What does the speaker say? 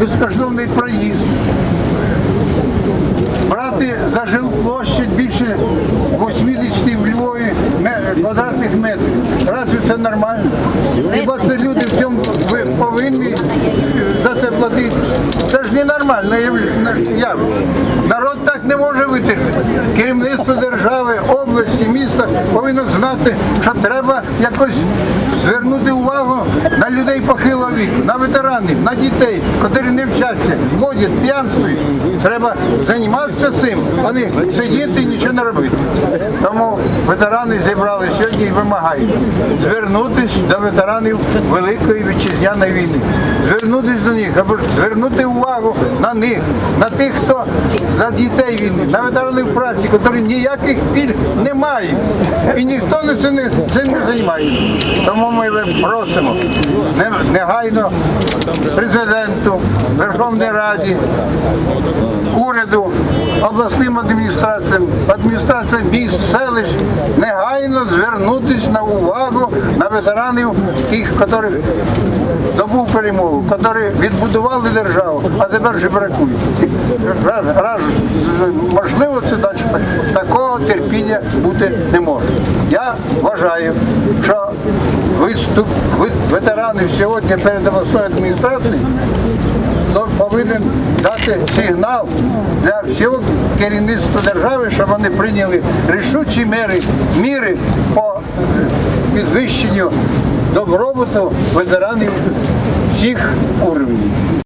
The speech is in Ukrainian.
безкоштовний проїзд. Брати за жилплощадь більше 80 в Львові квадратних метрів. Разве це нормально? Хіба це люди в цьому повинні за це платити? Це ж ненормальне яв- явище. Народ так не може витерпіти. Керівництво держави, області, міста повинно знати, що треба якось звернути увагу на людей похилого віку, на ветеранів, на дітей, котрі не вчаться, водять, п'янствують. Треба займатися цим, а не сидіти і нічого не робити. Тому ветерани зібрали сьогодні і вимагають звернутися до ветеранів Великої вітчизняної війни, звернутися до них, звернути увагу на них, на тих, хто за дітей війни, на ветеранів праці, які ніяких пільг не мають. І ніхто не цим не, займається. Тому ми просимо негайно президенту, Верховній Раді, обласним адміністраціям, адміністраціям міст, селищ негайно звернутися на увагу на ветеранів тих, які добув перемогу, які відбудували державу, а тепер же бракують. Раз, раз, можливо, це далі. Такого терпіння бути не може. Я вважаю, що виступ ветеранів сьогодні перед обласною адміністрацією повинен дати сигнал для всього керівництва держави, щоб вони прийняли рішучі міри, міри по підвищенню добробуту ветеранів всіх уровнів.